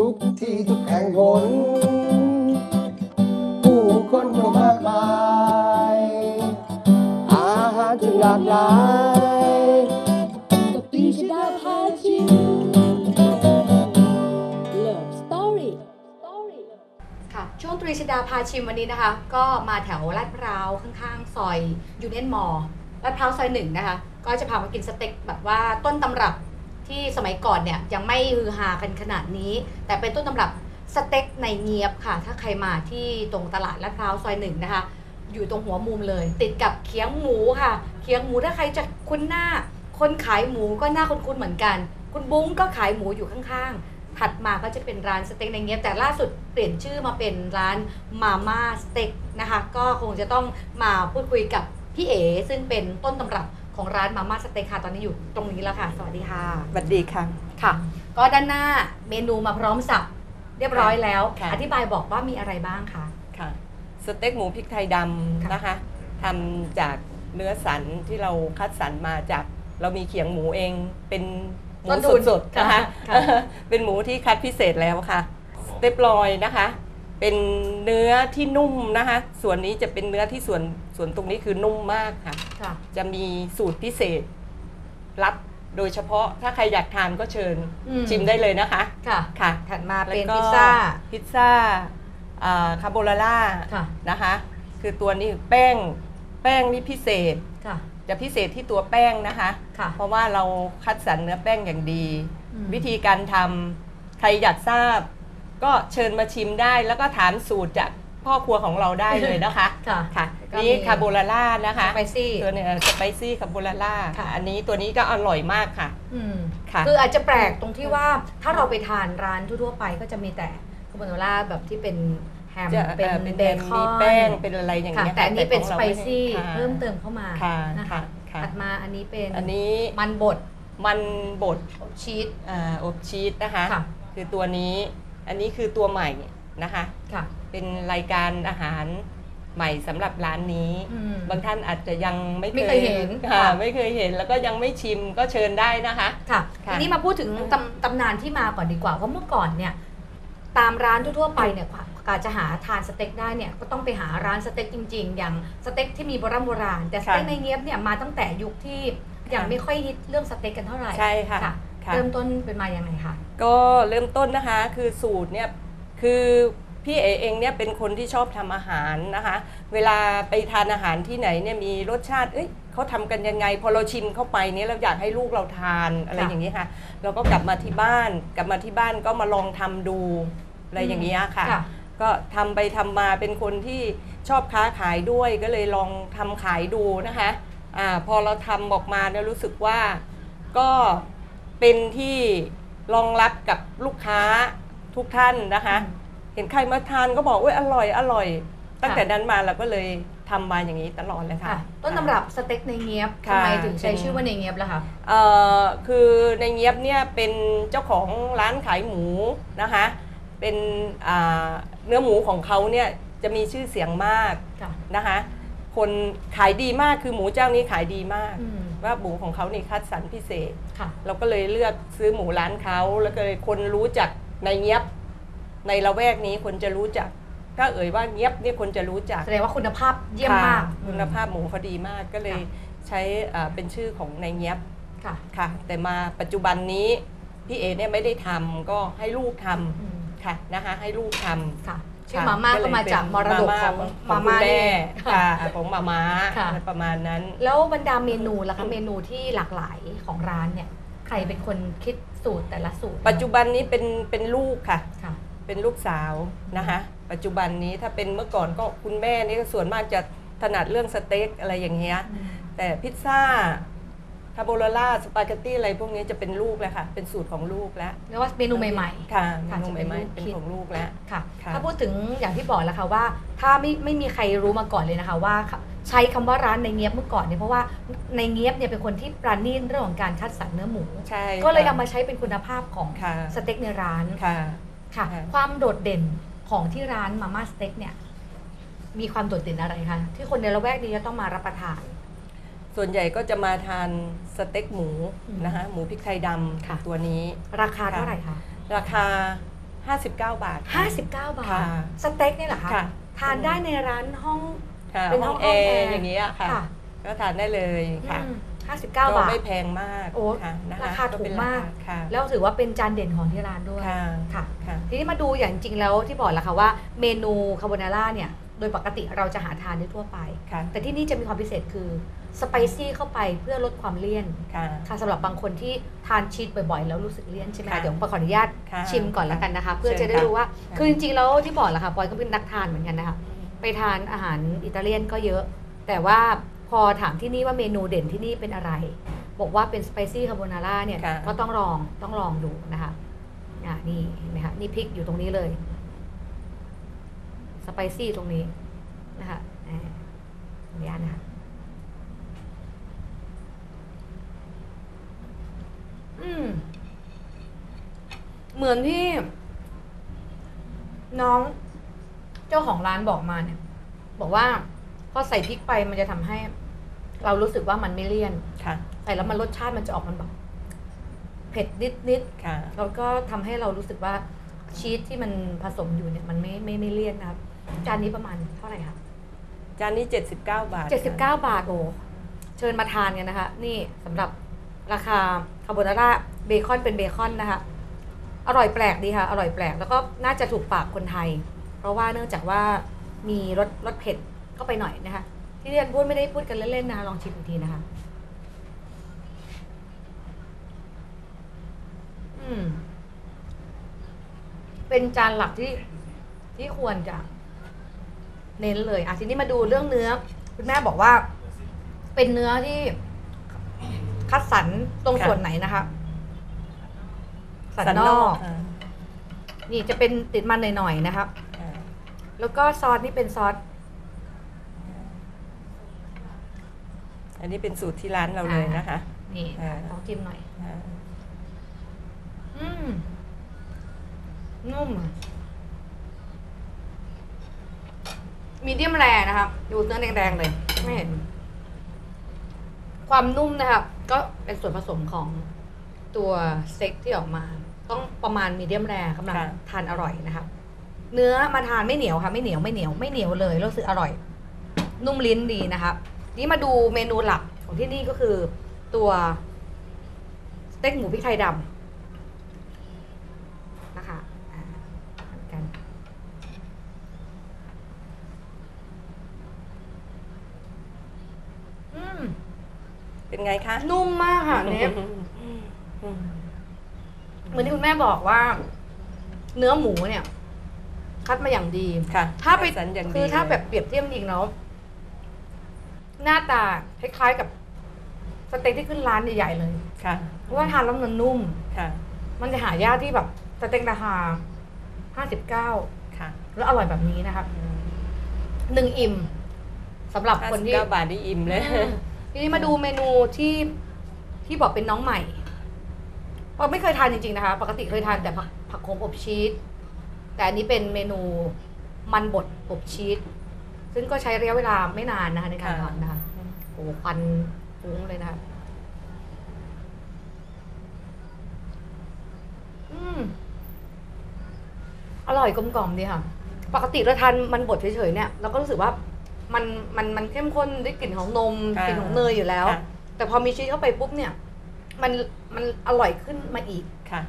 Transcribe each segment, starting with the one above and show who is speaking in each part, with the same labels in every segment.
Speaker 1: ทุกที่ทุกแห่งหนผู้คนก็มากมาย อาหารจึงหลากหลาย
Speaker 2: กับปรีชดาพาชิม Love Story
Speaker 3: ค่ะ ช่วงตรีชดาพาชิมวันนี้นะคะ ก็มาแถวลาดพร้าวข้างๆ ซอยยูเนียนมอลล์ลาดพร้าวซอยหนึ่งนะคะ ก็จะพามากินสเต็กแบบว่าต้นตำรับ ที่สมัยก่อนเนี่ยยังไม่ฮือฮากันขนาดนี้ แต่เป็นต้นตำรับสเต็กในเงียบค่ะ ถ้าใครมาที่ตรงตลาดลาดพร้าวซอยหนึ่งนะคะ อยู่ตรงหัวมุมเลย ติดกับเคียงหมูค่ะ เคียงหมูถ้าใครจะคุ้นหน้า คนขายหมูก็หน้าคุ้นๆเหมือนกัน คุณบุ้งก็ขายหมูอยู่ข้างๆ ถัดมาก็จะเป็นร้านสเต็กในเงียบแต่ล่าสุดเปลี่ยนชื่อมาเป็นร้านมาม่าสเต็กนะคะ ก็คงจะต้องมาพูดคุยกับพี่เอ๋ซึ่งเป็นต้นตำรับ ของร้านมาม่าสเต็กค่ะตอนนี้อยู่ตรงนี้แล้วค่ะ สวัสดีค่ะ
Speaker 4: สวัสดีค่ะ
Speaker 3: ค่ะ ก็ด้านหน้าเมนูมาพร้อมสับเรียบร้อยแล้ว
Speaker 4: ค่ะ
Speaker 3: อธิบายบอกว่ามีอะไรบ้างคะ
Speaker 4: ค่ะสเต็กหมูพริกไทยด
Speaker 3: ค่ะำ
Speaker 4: นะคะทำจากเนื้อสันที่เราคัดสรรมาจากเรามีเขียงหมูเองเป็นหมู
Speaker 3: ต้นทุน
Speaker 4: สดๆนะคะ
Speaker 3: ค่ะ
Speaker 4: เป็นหมูที่คัดพิเศษแล้วค่ะสเต็ปลอยนะคะ เป็นเนื้อที่นุ่มนะคะ ส่วนนี้จะเป็นเนื้อที่ส่วนส่วนตรงนี้คือนุ่มมากค่ะ
Speaker 3: ค่ะ
Speaker 4: จะมีสูตรพิเศษ รับโดยเฉพาะถ้าใครอยากทานก็เชิญ
Speaker 3: อืม
Speaker 4: ชิมได้เลยนะคะ
Speaker 3: ค่ะ
Speaker 4: ค่ะ
Speaker 3: ถัดมาเป็น
Speaker 4: แล้วก็
Speaker 3: พิซซ่า
Speaker 4: พิซซ่าอ่าคาโบนาร่า
Speaker 3: ค่ะ
Speaker 4: นะคะ คือตัวนี้แป้งแป้งนี่พิเศษ
Speaker 3: ค่ะ
Speaker 4: จะพิเศษที่ตัวแป้งนะคะ
Speaker 3: ค่ะ
Speaker 4: เพราะว่าเราคัดสรรเนื้อแป้งอย่างดี
Speaker 3: อืม
Speaker 4: วิธีการทำใครอยากทราบ ก็เชิญมาชิมได้ แล้วก็ถามสูตรจากพ่อครัวของเราได้เลยนะคะ
Speaker 3: ค่ะ
Speaker 4: ค่ะ
Speaker 3: ก็
Speaker 4: นี่
Speaker 3: มี
Speaker 4: คาโบนาร่านะคะ
Speaker 3: สไปซี่
Speaker 4: ตัวเนี้สไปซี่คาโบนาร่า
Speaker 3: ค่ะ
Speaker 4: อันนี้ตัวนี้ก็อร่อยมากค่ะ
Speaker 3: อืม
Speaker 4: ค่ะ
Speaker 3: คืออาจจะแปลกตรงที่ว่าถ้าเราไปทานร้านทั่วๆไปก็จะมีแต่คาโบนาร่าแบบที่เป็นแฮม
Speaker 4: จะ
Speaker 3: เป็น
Speaker 4: เอ่อเป็น
Speaker 3: เบคอน
Speaker 4: มีแป้งเป็นอะไรอย่าง
Speaker 3: ค่ะ
Speaker 4: เงี้ย
Speaker 3: แต่อันนี้เป็น
Speaker 4: ข
Speaker 3: ส
Speaker 4: อง
Speaker 3: ไป
Speaker 4: รา
Speaker 3: ซี่
Speaker 4: ค่ะ
Speaker 3: เพิ่มเติมเข้ามา
Speaker 4: ค่ะ
Speaker 3: นะคะ
Speaker 4: ค่ะค่ะ
Speaker 3: ถัดมาอันนี้เป็น
Speaker 4: อันนี้
Speaker 3: มันบด
Speaker 4: มันบด
Speaker 3: ชีส
Speaker 4: อ่าอบชีสนะคะ
Speaker 3: ค่ะ
Speaker 4: คือตัวนี้ อันนี้คือตัวใหม่นะคะ
Speaker 3: ค่ะ
Speaker 4: เป็นรายการอาหารใหม่สำหรับร้านนี้
Speaker 3: อืม
Speaker 4: บางท่านอาจจะยังไม่
Speaker 3: ไม่เคยเห็น
Speaker 4: ค่ะ
Speaker 3: ค่ะ
Speaker 4: ไม่เคยเห็นแล้วก็ยังไม่ชิมก็เชิญได้นะคะ
Speaker 3: ค่ะ
Speaker 4: ค่ะ
Speaker 3: ทีนี้มาพูดถึงตำตำนานที่มาก่อนดีกว่าเพราะเมื่อก่อนเนี่ย ตามร้านทั่วๆไปเนี่ยกว่าการจะหาทานสเต็กได้เนี่ย ก็ต้องไปหาร้านสเต็กจริง ๆ อย่างสเต็กที่มีโบราณโบราณแต่สเต็กในเงียบเนี่ยมาตั้งแต่ยุคที่ยังไม่ค่อยฮิตเรื่องสเต็กกันเท่าไหร่
Speaker 4: ใช่ค่ะ
Speaker 3: ค่ะ
Speaker 4: ค่ะ
Speaker 3: เริ่มต้นเป็นมาอย่างไงคะ
Speaker 4: ก็เริ่มต้นนะคะคือสูตรเนี่ยคือพี่เอเองเนี่ยเป็นคนที่ชอบทำอาหารนะคะ เวลาไปทานอาหารที่ไหนเนี่ยมีรสชาติเอ้ยเขาทำกันยังไง พอเราชิมเข้าไปเนี่ยเราอยากให้ลูกเราทานอะไร
Speaker 3: ค่ะ
Speaker 4: อย่างนี้ค่ะ เราก็กลับมาที่บ้าน กลับมาที่บ้านก็มาลองทำดูอะไรอย่างนี้ยค่ะ
Speaker 3: ค่ะ
Speaker 4: ก็ทำไปทำมาเป็นคนที่ชอบค้าขายด้วยก็เลยลองทำขายดูนะคะอ่าพอเราทำออกมาเนี่ยรู้สึกว่าก็ เป็นที่รองรับกับลูกค้าทุกท่านนะคะ เห็นใครมาทานก็บอกว่าอร่อยอร่อย ตั้งแต่นั้นมาเราก็เลยทำมาอย่างนี้ตลอดเลยค่ะ
Speaker 3: ค่ะต้นตำรับสเต็กในเงียบ
Speaker 4: ค่ะ
Speaker 3: ทำไมถึงใช้
Speaker 4: เป็น
Speaker 3: ชื่อว่าในเงียบล่ะคะ
Speaker 4: เอ่อคือในเงียบเนี่ยเป็นเจ้าของร้านขายหมูนะคะ เป็นอ่าเนื้อหมูของเขาเนี่ยจะมีชื่อเสียงมาก
Speaker 3: ค่ะ
Speaker 4: นะคะ คนขายดีมากคือหมูเจ้านี้ขายดีมาก
Speaker 3: อืม
Speaker 4: ว่าหมูของเขานี่คัดสรรพิเศษ
Speaker 3: ค่ะ
Speaker 4: เราก็เลยเลือกซื้อหมูร้านเขาแล้วก็เลยคนรู้จักในเงียบ ในละแวกนี้คนจะรู้จักถ้าเอ่ยว่าเงียบเนี่ยคนจะรู้จัก
Speaker 3: แสดงว่าคุณภาพเยี่ยมมาก
Speaker 4: ค่ะคุณภาพหมูเขาดีมากก็เลย
Speaker 3: ค่ะ
Speaker 4: ใช้อ่าเป็นชื่อของในเงียบ
Speaker 3: ค่ะ
Speaker 4: ค่ะแต่มาปัจจุบันนี้พี่เอเนี่ยไม่ได้ทำก็ให้ลูกทำ
Speaker 3: อืม
Speaker 4: ค่ะนะคะให้ลูกทำ
Speaker 3: ค่ะ ชื่อ
Speaker 4: ค่ะ
Speaker 3: มาม่าก็มาจากมรดกของ
Speaker 4: ขอ
Speaker 3: มาง
Speaker 4: คุ
Speaker 3: ม่า
Speaker 4: ณ
Speaker 3: นี่
Speaker 4: แม่
Speaker 3: เอง
Speaker 4: ค่ะของมาม่า
Speaker 3: ค่ะ
Speaker 4: อะไรประมาณนั้น
Speaker 3: แล้วบรรดาเมนูล่ะคะเมนูที่หลากหลายของร้านเนี่ยใครเป็นคนคิดสูตรแต่ละสูตร
Speaker 4: ปัจจุบันนี้เป็นเป็นลูกค่ะ
Speaker 3: ค่ะ
Speaker 4: เป็นลูกสาวนะคะปัจจุบันนี้ถ้าเป็นเมื่อก่อนก็คุณแม่นี่ก็ส่วนมากจะถนัดเรื่องสเต็กอะไรอย่างเงี้ยแต่พิซซ่า คาโบนาร่าสปาเกตตี้อะไรพวกนี้จะเป็นลูกแล้วค่ะ เป็นสูตรของลูกแล้ว
Speaker 3: เรียกว่าเมนูใหม่ๆ
Speaker 4: ค่ะเม
Speaker 3: ค่ะ
Speaker 4: นู
Speaker 3: จะเป็น
Speaker 4: ใหม่
Speaker 3: ลูก
Speaker 4: ๆเป็น
Speaker 3: คิด
Speaker 4: ของลูกแล้ว
Speaker 3: ค่ะ
Speaker 4: ค่ะ
Speaker 3: ถ้าพูดถึงอย่างที่บอกแล้วค่ะว่า ถ้าไม่ไม่มีใครรู้มาก่อนเลยนะคะว่าใช้คำว่าร้านในเงียบเมื่อก่อนเนี่ยเพราะว่าในเงียบเนี่ยเป็นคนที่ปราณีตเรื่องของการคัดสรรเนื้อหมู
Speaker 4: ใช่
Speaker 3: ก็เลย
Speaker 4: ค่ะ
Speaker 3: เอามาใช้เป็นคุณภาพของ
Speaker 4: ค่ะ
Speaker 3: สเต็กในร้าน
Speaker 4: ค่ะ
Speaker 3: ค่ะ
Speaker 4: ค่ะ
Speaker 3: ความโดดเด่นของที่ร้านมาม่าสเต็กเนี่ยมีความโดดเด่นอะไรคะที่คนในละแวกนี้จะต้องมารับประทาน
Speaker 4: ส่วนใหญ่ก็จะมาทานสเต็กหมู
Speaker 3: อืม
Speaker 4: นะคะหมูพริกไทยด
Speaker 3: ค่ะำ
Speaker 4: ตัวนี้
Speaker 3: ราคาเท่าไหร่คะ
Speaker 4: ราคา 59 บาท
Speaker 3: 59 บาท
Speaker 4: ค่ะ
Speaker 3: สเต็กเนี่ยเหรอคะ
Speaker 4: ค่ะ
Speaker 3: ทานได้ในร้านห้อง
Speaker 4: ค่ะ
Speaker 3: เป็น
Speaker 4: ห้อง
Speaker 3: ห้
Speaker 4: แอ
Speaker 3: องแอร์
Speaker 4: ร์อย่างเงี้ยค่ะ
Speaker 3: ค่ะ
Speaker 4: ก็ทานได้เลยค่ะ
Speaker 3: อืม59 บ
Speaker 4: ก็า
Speaker 3: ท
Speaker 4: ไม่แพงมาก
Speaker 3: โอ้
Speaker 4: ค่ะนะคะ
Speaker 3: ราคาถูก
Speaker 4: เป็น
Speaker 3: มาก
Speaker 4: ค่ะ
Speaker 3: แล้วถือว่าเป็นจานเด่นของที่ร้านด้วย
Speaker 4: ค่ะ
Speaker 3: ค่ะ
Speaker 4: ค่ะ
Speaker 3: ทีนี้มาดูอย่างจริงแล้วที่บอกแล้วค่ะว่าเมนูคาโบนาร่าเนี่ย โดยปกติเราจะหาทานได้ทั่วไป
Speaker 4: ค่ะ
Speaker 3: แต่ที่นี่จะมีความพิเศษคือ สไปซี่เข้าไปเพื่อลดความเลี่ยน
Speaker 4: ค่ะ
Speaker 3: ค่ะสำหรับบางคนที่ทานชีสบ่อยๆ แล้วรู้สึกเลี่ยนใช่ไหมคะ
Speaker 4: ค่ะ
Speaker 3: เดี๋ยวปอยขออนุญาต
Speaker 4: ค่ะ
Speaker 3: ชิมก่อนแล้วกันนะคะ เพื่อ
Speaker 4: เชิ
Speaker 3: จะ
Speaker 4: ญ
Speaker 3: ได้
Speaker 4: ค่ะ
Speaker 3: รู้ว่า
Speaker 4: ค่ะ
Speaker 3: คือจริงๆแล้วที่บอกแหละค่ะปอยก็เป็นนักทานเหมือนกันนะคะ ไปทานอาหารอิตาเลียนก็เยอะ แต่ว่าพอถามที่นี่ว่าเมนูเด่นที่นี่เป็นอะไร บอกว่าเป็นสไปซี่คาโบนาร่าเนี่ย
Speaker 4: ค่ะ
Speaker 3: ก็ต้องลองต้องลองดูนะคะอ่านี่เห็นไหมคะนี่พริกอยู่ตรงนี้เลยสไปซี่ตรงนี้นะคะอ่าขออนุญาตนะคะ อืม เหมือนที่ น้องเจ้าของร้านบอกมาเนี่ย บอกว่าพอใส่พริกไปมันจะทำให้ เรารู้สึกว่ามันไม่เลี่ยน
Speaker 4: ค่ะ
Speaker 3: ใส่แล้วมันรสชาติมันจะออกมันแบบเผ็ดนิดนิด
Speaker 4: ค่ะ
Speaker 3: ๆแล้วก็ทำให้เรารู้สึกว่าชีสที่มันผสมอยู่เนี่ย มันไม่ไม่ไม่เลี่ยนนะครับ จานนี้ประมาณเท่าไหร่คะ
Speaker 4: จานนี้ 79 บาท
Speaker 3: เจ็ดสิบเก้าบาทโอ้เชิญมาทานกันนะคะ นี่สำหรับ ราคาคาโบนาร่าเบคอนเป็นเบคอนนะคะอร่อยแปลกดีค่ะ อร่อยแปลกแล้วก็น่าจะถูกปากคนไทย เพราะว่าเนื่องจากว่ามีรสรสเผ็ดเข้าไปหน่อยนะคะ ที่เรียนพูดไม่ได้พูดกันเล่นๆนะคะลองชิมอีกทีนะคะอืมเป็นจานหลักที่ที่ควรจะเน้นเลยอะทีนี้มาดูเรื่องเนื้อ คุณแม่บอกว่า เป็นเนื้อที่ คัดสรรตรง
Speaker 4: ค่ะ
Speaker 3: ส่วนไหนนะคะสัน
Speaker 4: สัน
Speaker 3: น
Speaker 4: น
Speaker 3: อ
Speaker 4: อกกค่ะ
Speaker 3: นี่จะเป็นติดมันหน่อยๆนะครับ
Speaker 4: ค่ะ
Speaker 3: แล้วก็ซอสนี่เป็นซอส
Speaker 4: อันนี้เป็นสูตรที่ร้านเราเลยนะคะ
Speaker 3: นี่
Speaker 4: อ่า
Speaker 3: ลองจิ้มหน่อย
Speaker 4: ค่ะ
Speaker 3: อืมนุ่มมีเดียมแรนะครับ ดูเนื้อแดงๆเลย ไม่เห็น ความนุ่มนะครับ ก็เป็นส่วนผสมของตัวสเต็กที่ออกมา ต้องประมาณมีเดียมแรกำลัง
Speaker 4: ค่ะ
Speaker 3: ทานอร่อยนะครับเนื้อมาทานไม่เหนียวค่ะ ไม่เหนียวไม่เหนียวไม่เหนียวเลยรู้สึกอร่อย นุ่มลิ้นดีนะครับนี่มาดูเมนูหลักของที่นี่ก็คือตัวสเต็กหมูพริกไทยดำนะคะอ่าทานกัน อืม
Speaker 4: เป็นไงคะ
Speaker 3: นุ่มมากค่ะอันนี้
Speaker 4: อืม
Speaker 3: เหมือนที่คุณแม่บอกว่า เนื้อหมูเนี่ย คัดมาอย่างดี
Speaker 4: ค่ะ
Speaker 3: ถ้าไป
Speaker 4: สันอย่างดี
Speaker 3: คือถ้า
Speaker 4: เลย
Speaker 3: แบบเปรียบเทียบจริงแล้วหน้าตาคล้ายๆกับสเต็กที่ขึ้นร้านใหญ่ๆเลย
Speaker 4: ค่ะ
Speaker 3: เพราะว่าทานแล้วมันนุ่ม
Speaker 4: ค่ะ
Speaker 3: มันจะหายากที่แบบสเต็กราคาห้าสิบเก้า
Speaker 4: ค่ะ
Speaker 3: แล้วอร่อยแบบนี้นะคะหนึ่งอิ่มสำหรับคนที่
Speaker 4: 59บาทนี่อิ่มเลย
Speaker 3: อืม ทีนี้มาดูเมนูที่ที่บอกเป็นน้องใหม่ปอไม่เคยทานจริงๆนะคะ ปกติเคยทานแต่ผักผักโขมอบชีสแต่อันนี้เป็นเมนูมันบดอบชีสซึ่งก็ใช้ระยะเวลาไม่นานนะคะในการทำนะคะโอ้โหควันฟุ้งเลยนะคะอืมอร่อยกลมกล่อมดีค่ะ ปกติเราทานมันบดเฉยๆเนี่ยเราก็รู้สึกว่า มันมันมันเข้มข้นด้วยกลิ่นของนม
Speaker 4: ค่ะ
Speaker 3: กลิ่นของเนยอยู่แล้ว
Speaker 4: ค่ะ
Speaker 3: แต่พอมีชีสเข้าไปปุ๊บเนี่ย มันมันอร่อยขึ้นมาอีก
Speaker 4: ค่ะ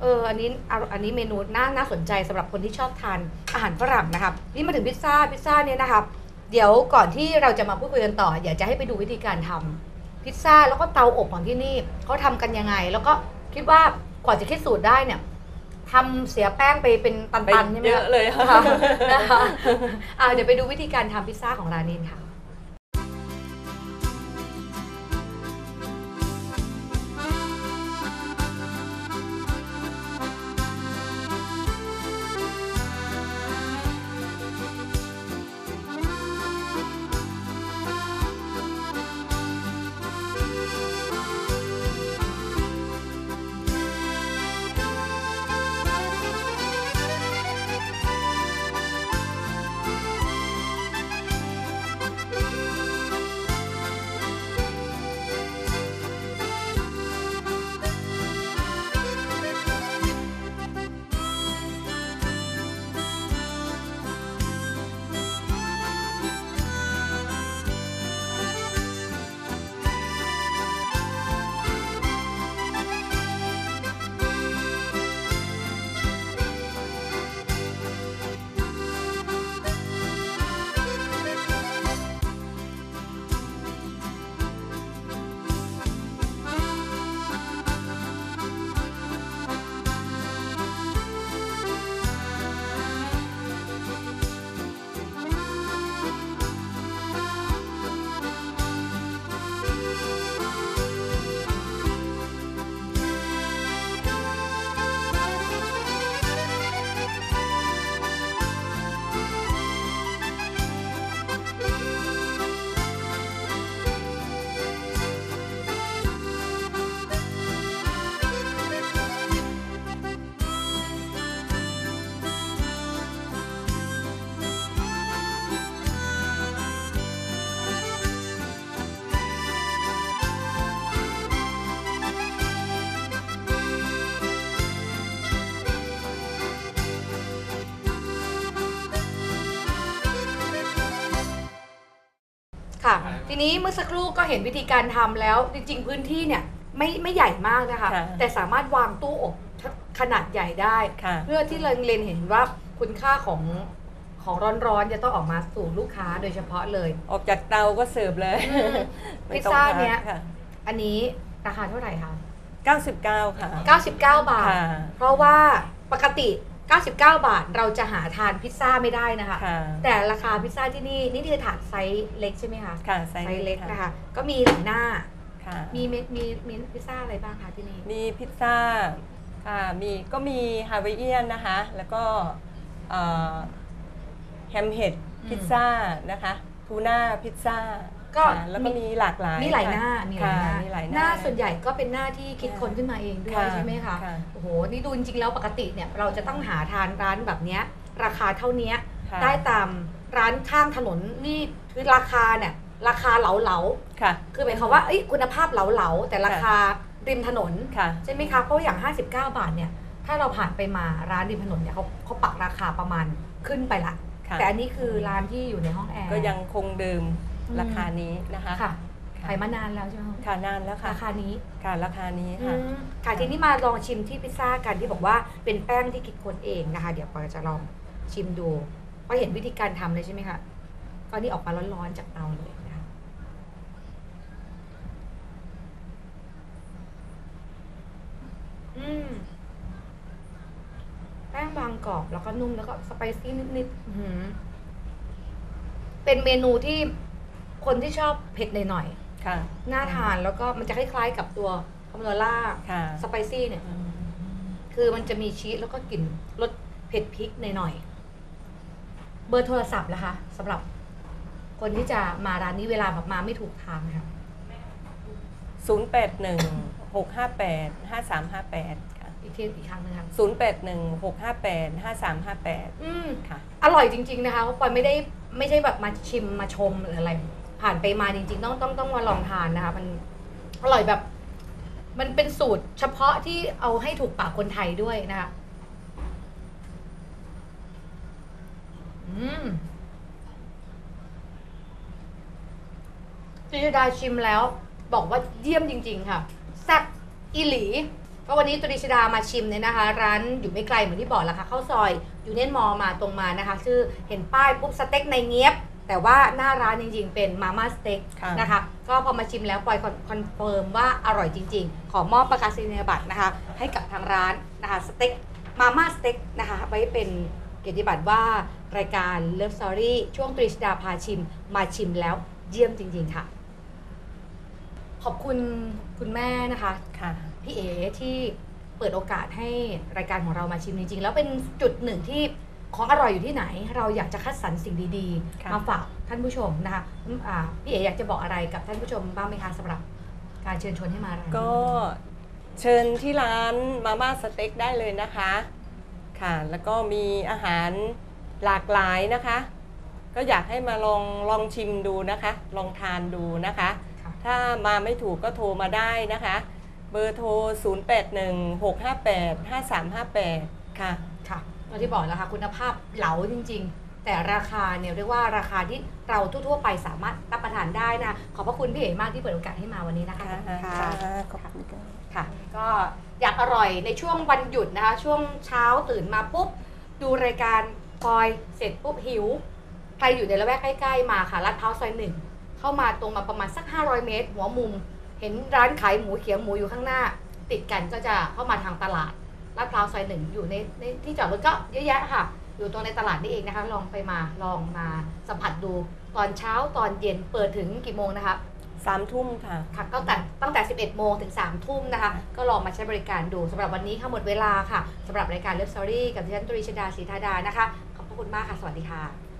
Speaker 3: เออ อันนี้อะอันนี้เมนูน่าน่าสนใจสำหรับคนที่ชอบทานอาหารฝรั่งนะครับ นี่มาถึงพิซซ่า พิซซ่าเนี่ยนะครับ เดี๋ยวก่อนที่เราจะมาพูดคุยกันต่อ อยากจะให้ไปดูวิธีการทำพิซซ่าแล้วก็เตาอบของที่นี่เขาทำกันยังไง แล้วก็คิดว่ากว่าจะคิดสูตรได้เนี่ย ทำเสียแป้งไปเป็นตันๆใช่ไหม
Speaker 4: เยอะเลยค่ะ
Speaker 3: นะคะอะเดี๋ยวไปดูวิธีการทำพิซซ่าของร้านนี้ค่ะ ทีนี้เมื่อสักครู่ก็เห็นวิธีการทำแล้ว จริง ๆ พื้นที่เนี่ยไม่ไม่ใหญ่มากนะคะ
Speaker 4: ค่ะ
Speaker 3: แต่สามารถวางตู้อบขนาดใหญ่ได้
Speaker 4: ค่ะ
Speaker 3: เพื่อที่เราเรียนเห็นว่าคุณค่าของของร้อนๆจะต้องออกมาสู่ลูกค้าโดยเฉพาะเลย
Speaker 4: ออกจากเตาก็เสิร์ฟเลย
Speaker 3: อืม
Speaker 4: ไม่ต้อง
Speaker 3: พิซซ่า
Speaker 4: ห
Speaker 3: เนี่ย
Speaker 4: ค่ะ
Speaker 3: อันนี้ราคาเท่าไหร่คะ
Speaker 4: 99 ค่ะ
Speaker 3: 99 บาท
Speaker 4: ค่ะ
Speaker 3: เพราะว่าปกติ 99 บาทเราจะหาทานพิซซ่าไม่ได้นะคะ
Speaker 4: ค่ะ
Speaker 3: แต่ราคาพิซซ่าที่นี่นี่คือถาดไซส์เล็กใช่ไหมคะ
Speaker 4: ค่ะ
Speaker 3: ไซส์เล็กนะคะ ก็มีหลายหน้า
Speaker 4: ค่ะ
Speaker 3: มีเมมีมีพิซซ่าอะไรบ้างคะที่นี่
Speaker 4: มีพิซซ่าค่ะมีก็มีฮาวายเอียนนะคะ แล้วก็เอ่อแฮมเห็ดพิซซ่านะคะทูน่าพิซซ่า
Speaker 3: ก็
Speaker 4: ค่ะแล้วก็มีหลากหลาย
Speaker 3: มีหลายห
Speaker 4: ค่ะ
Speaker 3: น้ามีหลายหน้า
Speaker 4: ค่ะมีหลายห
Speaker 3: ห
Speaker 4: น้า
Speaker 3: น้าส่วนใหญ่ก็เป็นหน้าที่คิดคนขึ้นมาเองด้วย
Speaker 4: ค่ะ
Speaker 3: ใช่ไหมคะ
Speaker 4: ค่ะ
Speaker 3: โอ้โหนี่ดูจริงๆแล้วปกติเนี่ยเราจะต้องหาทานร้านแบบเนี้ยราคาเท่าเนี้ย
Speaker 4: ค่ะ
Speaker 3: ได้ตามร้านข้างถนนนี่คือราคาเนี่ยราคาเหลาเหลา
Speaker 4: ค่ะ
Speaker 3: ๆคือหมายความว่าเอ้ยคุณภาพเหลาเหลาๆแต่ราคาริมถนน
Speaker 4: ค่ะ
Speaker 3: ใช่ไหมคะเพราะอย่าง 59 บาทเนี่ยถ้าเราผ่านไปมาร้านริมถนนเนี่ยเขาเขาปักราคาประมาณขึ้นไปละ
Speaker 4: ค่ะ
Speaker 3: แต่อันนี้คือร้านที่อยู่ในห้องแอร์
Speaker 4: ก็ยังคงเดิม
Speaker 3: อืม
Speaker 4: ราคานี้นะคะ
Speaker 3: ค่ะ
Speaker 4: ค่ะ
Speaker 3: ขายมานานแล้วใช่ไหมคะ
Speaker 4: ค่ะนานแล้วค่ะ
Speaker 3: ราคานี้
Speaker 4: ค่ะราคานี้
Speaker 3: อื
Speaker 4: ค่ะ
Speaker 3: มค่ะทีนี้มาลองชิมที่พิซซ่ากันที่บอกว่าเป็นแป้งที่คิดคนเองนะคะ เดี๋ยวปอยจะลองชิมดูปอยเห็นวิธีการทำเลยใช่ไหมคะก็นี่ออกมาร้อนๆจากเตาเลยนะคะอืมแป้งบางกรอบแล้วก็นุ่มแล้วก็สไปซี่นิดๆอื้อหือเป็นเมนูที่ คนที่ชอบเผ็ดหน่อยๆ
Speaker 4: ค่ะ
Speaker 3: น่าทานแล้วก็มันจะคล้ายๆกับตัวคาโบนาร่า
Speaker 4: ค่ะ
Speaker 3: สไปซี่เนี่ย คือมันจะมีชีสแล้วก็กลิ่นรสเผ็ดพริกหน่อยๆ เบอร์โทรศัพท์ล่ะคะสำหรับคนที่จะมาร้านนี้เวลาแบบมาไม่ถูกทางนะคะ
Speaker 4: ศูนย์แปดหนึ่งหกห้าแปดห้าสามห้าแปดค่ะ
Speaker 3: อีกทีอีกครั้งหนึงค่ะ
Speaker 4: ศูนย์แปดหนึ่งหกห้าแปดห้าสามห้าแปด
Speaker 3: อืม
Speaker 4: ค่ะ
Speaker 3: อร่อยจริง ๆ นะคะเพราะปอยไม่ได้ไม่ใช่แบบมาชิมมาชมหรืออะไร ผ่านไปมาจริง ๆ ต้องต้องต้องมาลองทานนะคะมันอร่อยแบบ มันเป็นสูตรเฉพาะที่เอาให้ถูกปากคนไทยด้วยนะคะอืมตรีชดาชิมแล้ว บอกว่าเยี่ยมจริง ๆ ค่ะแซ่บอีหลีก็วันนี้ตรีชดามาชิมเนี่ยนะคะ ร้านอยู่ไม่ไกลเหมือนที่บอกแล้วค่ะเข้าซอยอยู่เน่นมอมาตรงมานะคะคือเห็นป้ายปุ๊บสเต็กในเงียบ แต่ว่าหน้าร้านจริงๆ เป็นมาม่าสเต็ก
Speaker 4: ค่ะ
Speaker 3: นะคะ ก็พอมาชิมแล้วปอยคอนคอนเฟิร์มว่าอร่อยจริง ๆ ขอมอบประกาศนียบัตรนะคะ ให้กับทางร้านนะคะสเต็กมาม่าสเต็กนะคะไว้เป็นเกียรติบัตรว่ารายการ Love Story ช่วงตรีชดาพาชิมมาชิมแล้วเยี่ยมจริง ๆ ค่ะ ขอบคุณคุณแม่นะคะ
Speaker 4: ค่ะ
Speaker 3: พี่เอที่เปิดโอกาสให้รายการของเรามาชิมจริงๆ แล้วเป็นจุดหนึ่งที่ ของอร่อยอยู่ที่ไหน เราอยากจะคัดสรรสิ่งดี
Speaker 4: ค่ะ
Speaker 3: ๆมาฝากท่านผู้ชมนะคะอืมอ่าพี่เออยากจะบอกอะไรกับท่านผู้ชมบ้างไหมคะสำหรับการเชิญชวนให้มาร้านนี้
Speaker 4: ก็เชิญที่ร้านมาม่าสเต็กได้เลยนะคะ ค่ะ แล้วก็มีอาหารหลากหลายนะคะ ก็อยากให้มาลองลองชิมดูนะคะ ลองทานดูนะคะ
Speaker 3: ค่ะ
Speaker 4: ถ้ามาไม่ถูกก็โทรมาได้นะคะ เบอร์โทร 0816585358 ค่ะ
Speaker 3: ค่ะ เราที่บอกแล้วค่ะคุณภาพเหลาจริง ๆ แต่ราคาเนี่ยเรียกว่าราคาที่เราทั่วๆไปสามารถรับประทานได้นะ ขอบพระคุณพี่เอ๋มากที่เปิดโอกาสให้มาวันนี้นะคะ
Speaker 4: ค่ะขอบคุณค่ะ
Speaker 3: ค่ะก็อยากอร่อยในช่วงวันหยุดนะคะ ช่วงเช้าตื่นมาปุ๊บ ดูรายการพลอยเสร็จปุ๊บหิว ใครอยู่ในละแวกใกล้ๆมาค่ะลาดพร้าวซอยหนึ่งเข้ามาตรงมาประมาณสัก 500 เมตร หัวมุม เห็นร้านขายหมูเขียงหมูอยู่ข้างหน้า ติดกันก็จะเข้ามาทางตลาด ลาดพร้าวซอยหนึ่งอยู่ในในที่จอดรถก็เยอะแยะค่ะ อยู่ตรงในตลาดนี่เองนะคะ ลองไปมาลองมาสัมผัสดูตอนเช้าตอนเย็นเปิดถึงกี่โมงนะคะ
Speaker 4: สามทุ่มค่ะ
Speaker 3: ค่ะก็ตั้งตั้งแต่ 11 โมงถึง 3 ทุ่มนะคะ ก็ลองมาใช้บริการดูสำหรับวันนี้ค่ะหมดเวลาค่ะสำหรับรายการเลิฟสตอรี่กับดิฉันตรีชดาศรีธาดานะคะ ขอบพระคุณมากค่ะ สวัสดีค่ะ